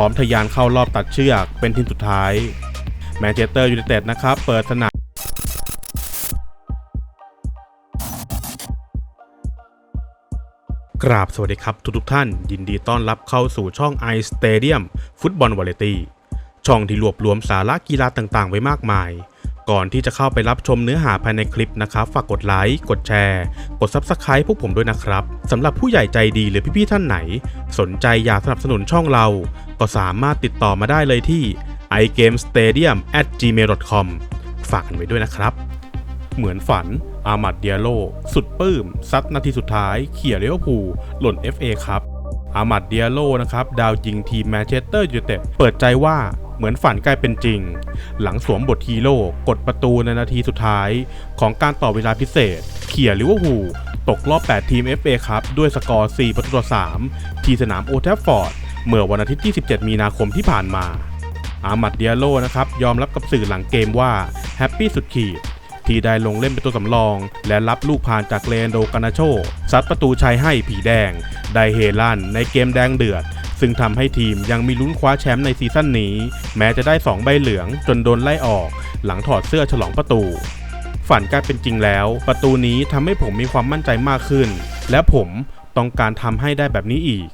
พร้อมทะยานเข้ารอบตัดเชือกเป็นทีมสุดท้าย แมนเชสเตอร์ยูไนเต็ดนะครับ เปิดสนามกราบสวัสดีครับทุกทท่าน ยินดีต้อนรับเข้าสู่ช่อง i Stadium ฟุตบอลวาเลตี้ช่องที่รวบรวมสาระกีฬาต่างๆ ไว้มากมาย ก่อนที่จะเข้าไปรับชมเนื้อหาภายในคลิปนะครับ ฝากกดไลค์ กดแชร์ กด Subscribe พวกผมด้วยนะครับสำหรับผู้ใหญ่ใจดีหรือพี่ๆท่านไหน สนใจอยากสนับสนุนช่องเรา ก็สามารถติดต่อมาได้เลยที่ iGameStadium@gmail.com ฝากกันไว้ด้วยนะครับ เหมือนฝัน อามัดเดียโล สุดปลื้ม ซัดนาทีสุดท้าย เขี่ยเลี้ยวภูหล่น FA ครับอามัดเดียโลนะครับ ดาวยิงทีมแมนเชสเตอร์ยูไนเต็ดเปิดใจว่า เหมือนฝันกลายเป็นจริง หลังสวมบทฮีโร่กดประตูในนาทีสุดท้าย ของการต่อเวลาพิเศษ เขี่ยลิเวอร์พูลตกรอบ 8 ทีม FA ครับ ด้วยสกอร์ 4 ประตูต่อ 3 ที่สนามโอแทฟฟอร์ด เมื่อวันอาทิตย์ที่ 17 มีนาคมที่ผ่านมา อามัดเดียโลนะครับ ยอมรับกับสื่อหลังเกมว่าแฮปปี้สุดขีดที่ได้ลงเล่นเป็นตัวสำรอง และรับลูกผ่านจากเลนโดกานาโชซัดประตูชัยให้ผีแดง ได้เฮลั่นในเกมแดงเดือด ซึ่งทำให้ทีมยังมีลุ้นคว้าแชมป์ในซีซั่นนี้ แม้จะได้ 2 ใบเหลืองจนโดนไล่ออก หลังถอดเสื้อฉลองประตู ฝันกลายเป็นจริงแล้ว ประตูนี้ทำให้ผมมีความมั่นใจมากขึ้น และผมต้องการทำให้ได้แบบนี้อีก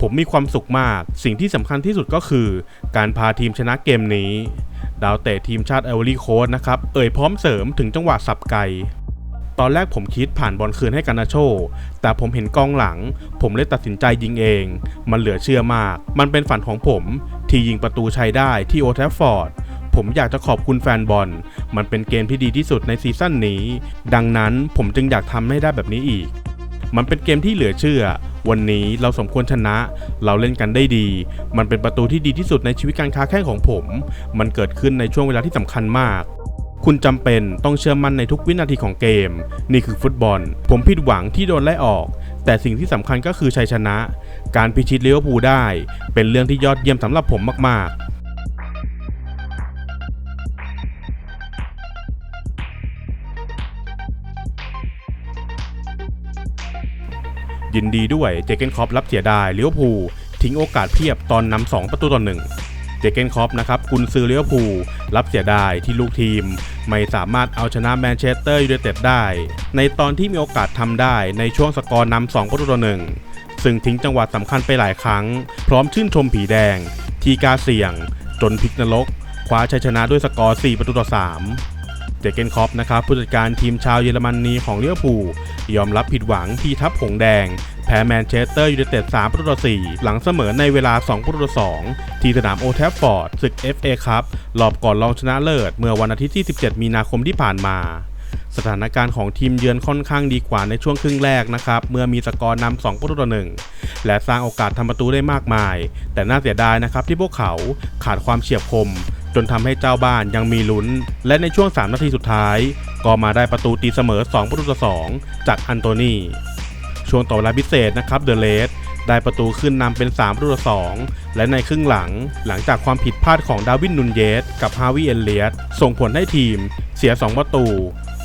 ผมมีความสุขมาก สิ่งที่สำคัญที่สุดก็คือ การพาทีมชนะเกมนี้ ดาวเตะทีมชาติเอเวอรี่โค้ดนะครับ เอ่ยพร้อมเสริมถึงจังหวะสับไก ตอนแรกผมคิดผ่านบอลคืนให้กานาโช แต่ผมเห็นกองหลัง ผมเลยตัดสินใจยิงเอง มันเหลือเชื่อมาก มันเป็นฝันของผม ที่ยิงประตูชัยได้ที่โอแทฟฟอร์ดผมอยากจะขอบคุณแฟนบอล มันเป็นเกมที่ดีที่สุดในซีซั่นนี้ ดังนั้นผมจึงอยากทำให้ได้แบบนี้อีก มันเป็นเกมที่เหลือเชื่อ วันนี้เราสมควรชนะ เราเล่นกันได้ดี มันเป็นประตูที่ดีที่สุดในชีวิตการค้าแข่งของผม มันเกิดขึ้นในช่วงเวลาที่สำคัญมาก คุณจำเป็นต้องเชื่อมั่นในทุกวินาทีของเกม นี่คือฟุตบอล ผมผิดหวังที่โดนไล่ออก แต่สิ่งที่สำคัญก็คือชัยชนะ การพิชิตเลี้ยวภูได้ เป็นเรื่องที่ยอดเยี่ยมสำหรับผมมาก ๆยินดีด้วยเจเกนคอปรับเสียดายเลี้ยวภู ทิ้งโอกาสเพียบตอนนำ2ประตูต่อหนึ่ง เจเกนคอปนะครับกุนซือเลี้ยวภูรับเสียดายที่ลูกทีม ไม่สามารถเอาชนะแมนเชสเตอร์ยูไนเต็ดได้ ในตอนที่มีโอกาสทำได้ในช่วงสกอร์นำ2ประตูต่อหนึ่งซึ่งทิ้งจังหวะสำคัญไปหลายครั้ง พร้อมชื่นชมผีแดง ที่กาเสี่ยง จนพลิกนรก คว้าชัยชนะด้วยสกอร์ 4 ประตูต่อ 3 เจเกนคอปนะครับผู้จัดการทีมชาวเยอรมนีของเลี้ยวภูยอมรับผิดหวังที่ทัพหงแดง พ้แมนเชสเตอร์ยูไนเต็ด3ประตูต่อ4หลังเสมอในเวลา 2 ประตูต่อ2ที่สนามโอแทฟฟอร์ดศึก FA ครับรอบก่อนรองชนะเลิศ เมื่อวันอาทิตย์ที่ 17 มีนาคมที่ผ่านมาสถานการณ์ของทีมเยือนค่อนข้างดีกว่าในช่วงครึ่งแรกนะครับ เมื่อมีสกอร์นำ2ประตูต่อ1และสร้างโอกาสทำประตูได้มากมาย แต่น่าเสียดายนะครับที่พวกเขาขาดความเฉียบคม จนทำให้เจ้าบ้านยังมีลุ้น และในช่วง 3 นาทีสุดท้าย ก็มาได้ประตูตีเสมอ 2 ประตูต่อ2จากอันโตนี ช่วงต่อเวลาพิเศษนะครับเดอะเลสได้ประตูขึ้นนำเป็น3ประตูต่อ2และในครึ่งหลัง หลังจากความผิดพลาดของดาวินนุนเยสกับฮาวิเอลเลียตส่งผลให้ทีม เสีย 2 ประตู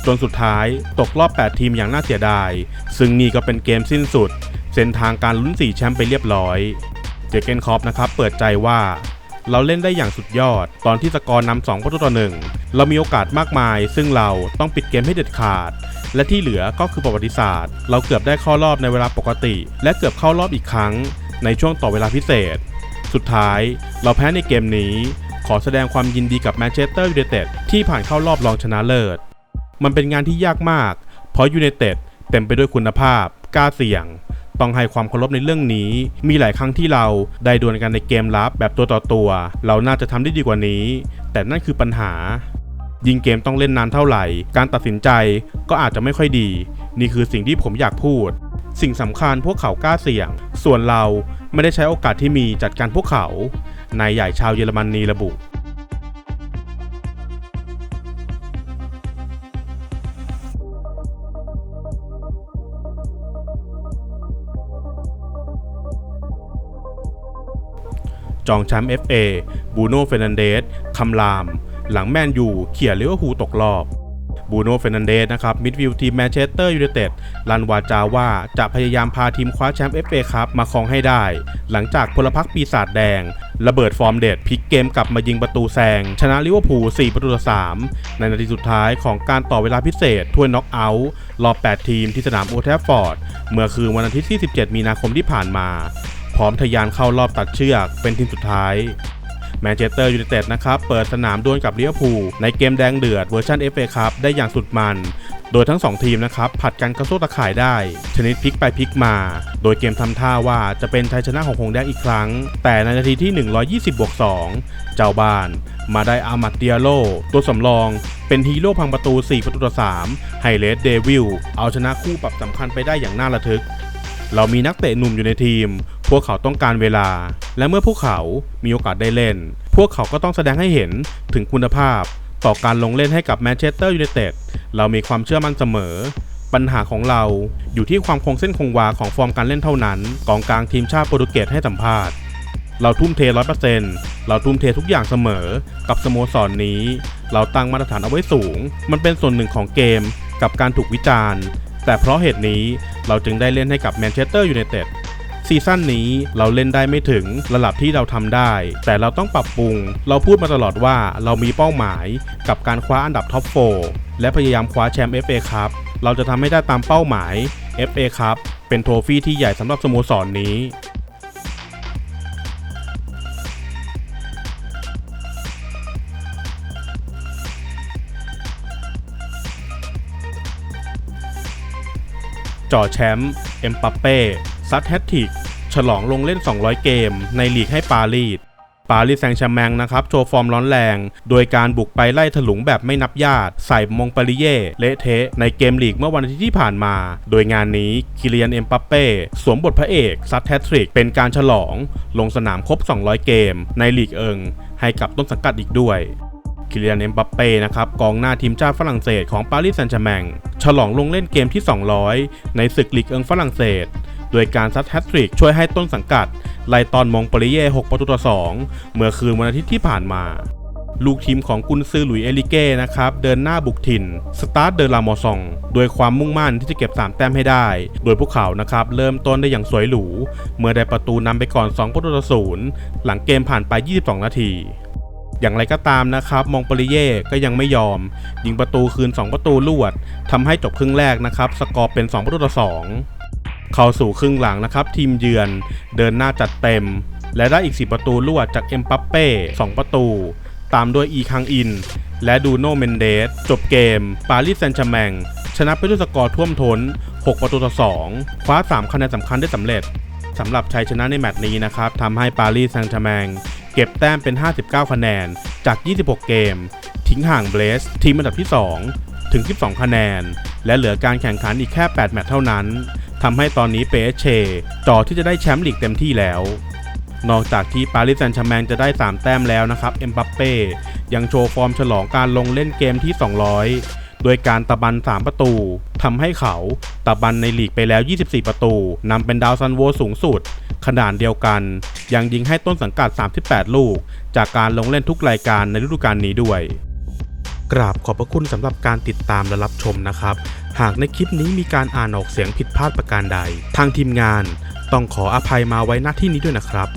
จนสุดท้ายตกรอบ 8 ทีมอย่างน่าเสียดาย ซึ่งนี่ก็เป็นเกมสิ้นสุด เส้นทางการลุ้น 4 แชมป์ไปเรียบร้อย เจเกนคอปนะครับเปิดใจว่า เราเล่นได้อย่างสุดยอด ตอนที่สกอร์นำ2ประตูต่อหนึ่งเรามีโอกาสมากมาย ซึ่งเราต้องปิดเกมให้เด็ดขาด และที่เหลือก็คือประวัติศาสตร์ เราเกือบได้เข้ารอบในเวลาปกติ และเกือบเข้ารอบอีกครั้ง ในช่วงต่อเวลาพิเศษ สุดท้าย เราแพ้ในเกมนี้ ขอแสดงความยินดีกับแมนเชสเตอร์ยูไนเต็ดที่ผ่านเข้ารอบรองชนะเลิศ มันเป็นงานที่ยากมาก เพราะยูไนเต็ดเต็มไปด้วยคุณภาพกล้าเสี่ยงต้องให้ความเคารพในเรื่องนี้ มีหลายครั้งที่เราได้ดวลกันในเกมลับแบบตัวต่อตัว เราน่าจะทำได้ดีกว่านี้ แต่นั่นคือปัญหา ยิงเกมต้องเล่นนานเท่าไหร่ การตัดสินใจก็อาจจะไม่ค่อยดี นี่คือสิ่งที่ผมอยากพูด สิ่งสำคัญพวกเขากล้าเสี่ยง ส่วนเราไม่ได้ใช้โอกาสที่มีจัดการพวกเขา นายใหญ่ชาวเยอรมนีระบุจองแชมป์ FA บูโน่เฟรนันเดส คำราม หลังแมนยูเขี่ยลิเวอร์พูลตกรอบบูโน่เฟรนันเดสนะครับมิดฟิลด์ทีมแมนเชสเตอร์ยูไนเต็ดลันวาจาว่าจะพยายามพาทีมคว้าแชมป์เอฟเอครับมาครองให้ได้ หลังจากพลพรรคปีศาจแดง ระเบิดฟอร์มเด็ดพลิกเกมกลับมายิงประตูแซง ชนะลิเวอร์พูล 4 ประตูต่อ 3 ในนาทีสุดท้ายของการต่อเวลาพิเศษถ้วยน็อกเอาท์รอบ 8 ทีมที่สนามโอแทฟฟอร์ด เมื่อคืนวันอาทิตย์ที่ 17 มีนาคมที่ผ่านมา พร้อมทะยานเข้ารอบตัดเชือกเป็นทีมสุดท้าย แมนเชสเตอร์ยูไนเต็ดนะครับเปิดสนามดวลกับลิเวอร์พูลในเกมแดงเดือดเวอร์ชัน FA ครับได้อย่างสุดมัน โดยทั้ง 2 ทีมนะครับผัดกันกระโซกตะข่ายได้ ชนิดพลิกไปพลิกมา โดยเกมทำท่าว่าจะเป็นชัยชนะของหงแดงอีกครั้ง แต่ในนาทีที่ 120บวก2เจ้าบ้านมาได้อามัดเดียโลตัวสำรอง เป็นฮีโร่พังประตู 4 ประตูต่อ3ไฮเลสเดวิลเอาชนะคู่ปรับสำคัญไปได้อย่างน่าระทึก เรามีนักเตะหนุ่มอยู่ในทีม พวกเขาต้องการเวลา และเมื่อพวกเขามีโอกาสได้เล่น พวกเขาก็ต้องแสดงให้เห็นถึงคุณภาพ ต่อการลงเล่นให้กับแมนเชสเตอร์ยูไนเต็ดเรามีความเชื่อมั่นเสมอ ปัญหาของเราอยู่ที่ความคงเส้นคงวาของฟอร์มการเล่นเท่านั้น กองกลางทีมชาติโปรตุเกสให้สัมภาษณ์เราทุ่มเทร้อยเปอร์เซ็นต์เราทุ่มเททุกอย่างเสมอ กับสโมสรนนี้ เราตั้งมาตรฐานเอาไว้สูง มันเป็นส่วนหนึ่งของเกมกับการถูกวิจารณ์ แต่เพราะเหตุนี้เราจึงได้เล่นให้กับแมนเชสเตอร์ยูไนเต็ด ซีซั่นนี้เราเล่นได้ไม่ถึงระดับที่เราทำได้ แต่เราต้องปรับปรุง เราพูดมาตลอดว่าเรามีเป้าหมายกับการคว้าอันดับท็อป4และพยายามคว้าแชมป์ FA ครับเราจะทำให้ได้ตามเป้าหมาย FA ครับเป็นโทฟี่ที่ใหญ่สำหรับสโมสรนนี้จ่อแชมป์เอ็มปัปเป้ ซัดแฮตทริกฉลองลงเล่น 200 เกม ในลีกให้ปารีส ปารีสแซงต์แชร์แมงนะครับ โชว์ฟอร์มร้อนแรง โดยการบุกไปไล่ถลุงแบบไม่นับญาติ ใส่มงปาริเย่เละเทะ ในเกมลีกเมื่อวันอาทิตย์ที่ผ่านมา โดยงานนี้คิเลียนเอ็มปัปเป้สวมบทพระเอกซัดแฮตทริก เป็นการฉลองลงสนามครบ 200 เกม ในลีกเอิง ให้กับต้นสังกัดอีกด้วยคิเลียนเอ็มบัปเป้นะครับกองหน้าทีมชาติฝรั่งเศสของปารีสแซงต์แชร์แมงฉลองลงเล่นเกมที่ 200 ในศึกลีกเอิงฝรั่งเศส โดยการซัดแฮตทริกช่วยให้ต้นสังกัด ไล่ตอนมองปริเย่ 6 ประตูต่อ 2 เมื่อคืนวันอาทิตย์ที่ผ่านมาลูกทีมของกุนซือหลุยเอลิเก้นะครับ เดินหน้าบุกถิ่น สตาร์ทเดอลามอซอง โดยความมุ่งมั่นที่จะเก็บ 3 แต้มให้ได้ โดยพวกเขานะครับ เริ่มต้นได้อย่างสวยหรู เมื่อได้ประตูนำไปก่อน 2 ประตูต่อศูนย์หลังเกมผ่านไป 22 นาที อย่างไรก็ตามนะครับ มองปริเย่ก็ยังไม่ยอม ยิงประตูคืน 2 ประตูลวดทำให้จบครึ่งแรกนะครับ สกอร์เป็น 2 ประตูต่อ2 เข้าสู่ครึ่งหลังนะครับ ทีมเยือนเดินหน้าจัดเต็ม และได้อีก4ประตูลวดจากเอ็มปัปเป้2ประตู ตามด้วยอีคังอิน และดูโนเมนเดส จบเกม ปารีสแซงต์แชร์แมงชนะไปด้วยสกอร์ท่วมท้น 6 ประตูต่อ 2 คว้า 3 คะแนนสำคัญได้สำเร็จสำหรับชัยชนะในแมตช์นี้นะครับทำให้ปารีสแซงต์แชร์แมงเก็บแต้มเป็น 59 คะแนนจาก 26 เกม ทิ้งห่างเบรสทีมอันดับที่ 2 ถึง 12 คะแนน และเหลือการแข่งขันอีกแค่ 8 แมตช์เท่านั้น ทำให้ตอนนี้เปเชจ่อที่จะได้แชมป์ลีกเต็มที่แล้ว นอกจากที่ปารีสแซงต์แชร์แมงจะได้ 3 แต้มแล้วนะครับ เอ็มบัปเป้ยังโชว์ฟอร์มฉลองการลงเล่นเกมที่ 200 โดยการตะบัน 3 ประตูทำให้เขาตะบันในลีกไปแล้ว 24 ประตูนำเป็นดาวซันโวสูงสุด ขนาดเดียวกัน ยังยิงให้ต้นสังกัด 38 ลูก จากการลงเล่นทุกรายการในฤดูกาลนี้ด้วย กราบขอบพระคุณสำหรับการติดตามและรับชมนะครับ หากในคลิปนี้มีการอ่านออกเสียงผิดพลาดประการใด ทางทีมงานต้องขออภัยมาไว้ณที่นี้ด้วยนะครับ